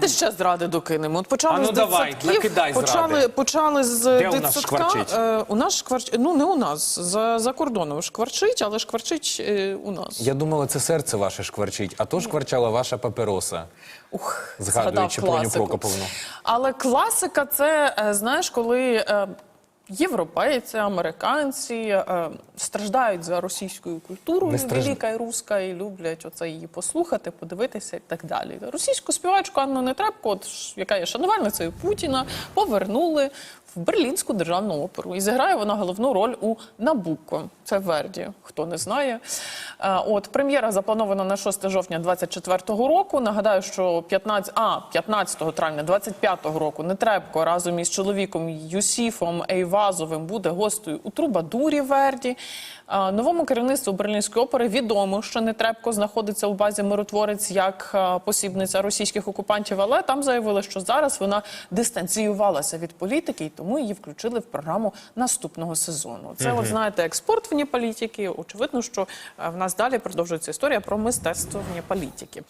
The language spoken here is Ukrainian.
Ти ще зради докинемо. От почали А ну з давай, накидай почали, зради. почали з Де у нас дитсадка. шкварчить? Е, у нас шкварчить, ну не у нас, за, за кордоном шкварчить, але шкварчить е, у нас. Я думала, це серце ваше шкварчить, а то шкварчала ваша папероса. Ух, Згадуючи Проню класику. Прокоповну. Але класика це, е, знаєш, коли е, європейці, американці е, страждають за російською культурою, страж... велика і руська, і люблять оце її послухати, подивитися і так далі. Російську співачку Анну Нетребко, от, яка є шанувальницею Путіна, повернули в Берлінську державну оперу. І зіграє вона головну роль у Набуко. Це Верді, хто не знає. Е, От прем'єра запланована на 6 жовтня 24-го року. Нагадаю, що 15, а, 15 травня 25-го року Нетребко разом із чоловіком Юсіфом Ейвазовим буде гостею у Трубадурі Верді. Е, Новому керівництву Берлінської опери відомо, що Нетребко знаходиться у базі миротворець як е, посібниця російських окупантів, але там заявили, що зараз вона дистанціювалася від політики, і тому її включили в програму наступного сезону. Це, от знаєте, експорт вні політики. Очевидно, що в нас далі продовжується історія про мистецтво політики.